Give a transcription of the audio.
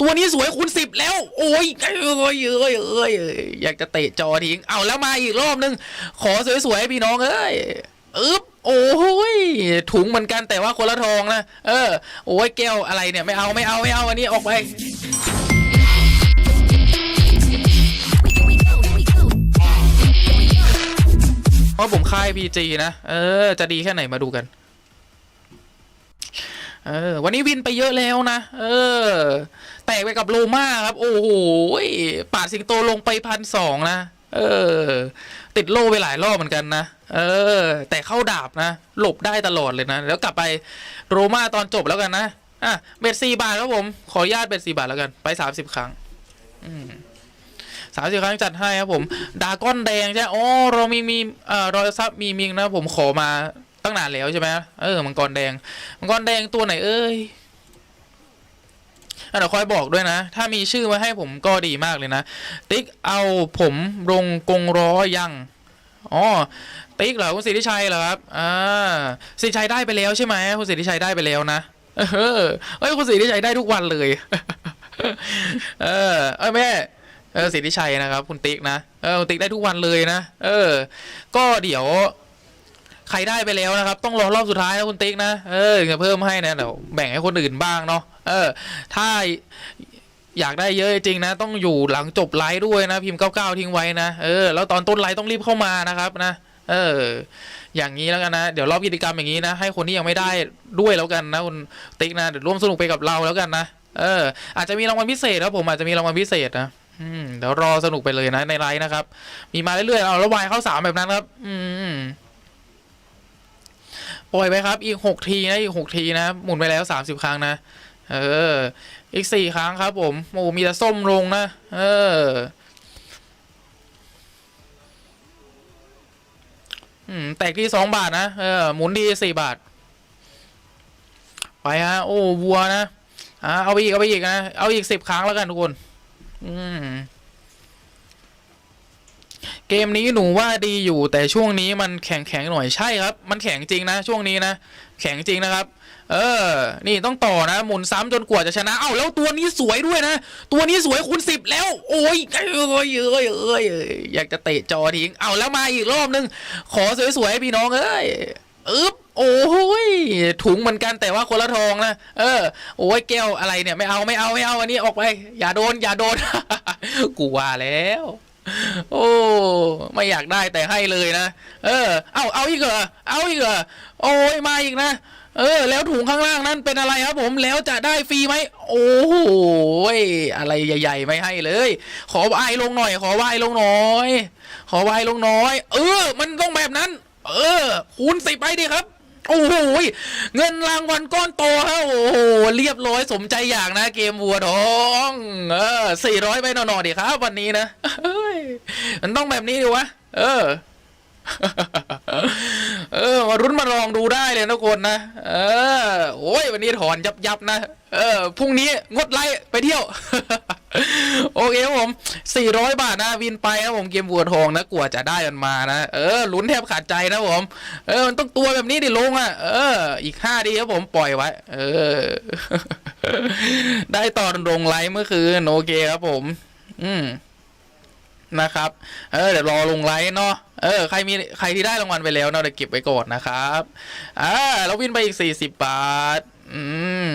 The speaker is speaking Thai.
ตัวนี้สวยคูณสิบแล้ว โอ้ยเอ้ยเอ้ยเอ้ยเอ้ยอยากจะเตะจอทิ้งเอาแล้วมาอีกรอบนึง ขอสวยๆให้พี่น้องเอ้ยอึ๊บโอ้ยถุงเหมือนกันแต่ว่าคนละทองนะเออโอ้ยแก้วอะไรเนี่ยไม่เอาไม่เอาไม่เอาอันนี้ออกไปเพราะผมค่าย PG นะ เออ จะดีแค่ไหนมาดูกัน เออ วันนี้วินไปเยอะแล้วนะ เออ แตกไปกับโลมาครับ โอ้โหปาดสิงโตลงไปพันสองนะ เออ ติดโลไปหลายรอบเหมือนกันนะ เออ แต่เข้าดาบนะ หลบได้ตลอดเลยนะ แล้วกลับไปโรมาตอนจบแล้วกันนะ อะ เบ็ดสี่บาทครับผม ขออนุญาตเบ็ดสี่บาทแล้วกัน ไปสามสิบครั้ง อืมสามสิบครั้งจัดให้ครับผม ดาก้อนแดงใช่อ๋อเรามีมีเอ่อรอยซับมีมิงนะผมขอมาตั้งนานแล้วใช่ไหมเออ มังกรแดง มังกรแดงตัวไหนเอ้ย เดี๋ยวคอยบอกด้วยนะ ถ้ามีชื่อมาให้ผมก็ดีมากเลยนะ ติ๊กเอาผมลงกงร้อยังอ๋อติ๊กเหรอคุณสิทธิชัยเหรอครับอ่าสิทธิชัยได้ไปแล้วใช่ไหมคุณสิทธิชัยได้ไปแล้วนะเออเอ้ยคุณสิทธิชัยได้ทุกวันเลย เออเอ้ยแม่เออสิทธิชัยนะครับ คุณติ๊กนะเออคุณติ๊กได้ทุกวันเลยนะเออ ก็เดี๋ยว ใครได้ไปแล้วนะครับ ต้องรอรอบสุดท้ายนะคุณติ๊กนะ เออจะเพิ่มให้นะเดี๋ยวแบ่งให้คนอื่นบ้างเนาะ เออ ถ้าอยากได้เยอะจริงนะ ต้องอยู่หลังจบไลฟ์ด้วยนะ พิมพ์99ทิ้งไว้นะ เออ แล้วตอนต้นไลฟ์ต้องรีบเข้ามานะครับนะ เออ อย่างนี้แล้วกันนะ เดี๋ยวรอบกิจกรรมอย่างนี้นะ ให้คนที่ยังไม่ได้ด้วยแล้วกันนะคุณติ๊กนะ เดี๋ยวร่วมสนุกไปกับเราแล้วกันนะ เออ อาจจะมีรางวัลพิเศษครับผม อาจจะมีรางวัลพิเศษนะอืมเดี๋ยวรอสนุกไปเลยนะในไลน์นะครับ มีมาเรื่อยๆ เอาแล้ววายเข้าสามแบบนั้นครับ อืม ปล่อยไปครับอีกหกทีนะอีกหกทีนะหมุนไปแล้วสามสิบครั้งนะเออ อีกสี่ครั้งครับ ผมโอ้มีแต่ส้มลงนะเออแตกที่สองบาทนะเออหมุนดีสี่บาท ไปฮะโอ้วัวนะอ่าเอาไปอีกเอาไปอีกนะเอาอีกสิบครั้งแล้วกันทุกคน อืม เกมนี้หนูว่าดีอยู่แต่ช่วงนี้มันแข็งแข็งๆหน่อยใช่ครับ มันแข็งจริงนะ ช่วงนี้นะ แข็งจริงนะครับ เออ นี่ต้องต่อนะ หมุนซ้ำจนกว่าจะชนะ เอ้าแล้วตัวนี้สวยด้วยนะ ตัวนี้สวยคูณสิบแล้ว โอ้ยเอ้ยเอ้ยเอ้ยเอ้ยอยากจะเตะจอทิ้ง เอ้าแล้วมาอีกรอบนึง ขอสวยๆพี่น้องเอ้ยอึ๊บโอ้ยถุงเหมือนกันแต่ว่าคนละทองนะเออ โอ้ยแก้วอะไรเนี่ยไม่เอาไม่เอาไม่เอาอันนี้ออกไป อย่าโดน อย่าโดนกูว่าแล้ว โอ้ ไม่อยากได้แต่ให้เลยนะ เออ เอาเอาอีกเหรอ เอาอีกเหรอ โอ้ยมาอีกนะ เออ แล้วถุงข้างล่างนั้นเป็นอะไรครับผมแล้วจะได้ฟรีไหม โอ้โหยอะไรใหญ่ๆไม่ให้เลย ขอวายลงหน่อย ขอวายลงหน่อย ขอวายลงน้อย เออ มันต้องแบบนั้น เออคูณสิบไปดิครับ โอ้โหยเงินรางวัลก้อนโตฮะโอ้โหเรียบร้อยสมใจอยากนะ เกมวัวทองเออสี่ร้อยไปหน่อยๆดิครับ วันนี้นะเฮ้ยมันต้องแบบนี้ดิวะเออเออมารุ้นมาลองดูได้เลยนะคนนะ เออ โอ้ย วันนี้ถอนยับยับนะ เออ พรุ่งนี้งดไล่ไปเที่ยว โอเคครับผม400 บาทนะวินไปนะผมเกมวัวทองนะกลัวจะได้มันมานะเออลุ้นแทบขาดใจนะผม เออมันต้องตัวแบบนี้ดิลงอะเออ อีก5ดีครับผมปล่อยไว้ เออ ได้ตอนลงไลฟ์เมื่อคืนโอเคครับผม อืมนะครับ เออเดี๋ยวรอลงไลฟ์เนาะเออใครมีใครที่ได้รางวัลไปแล้วเนาะเดี๋ยวเก็บไว้ก่อนนะครับอ่าเราวินไปอีก40บาท อืม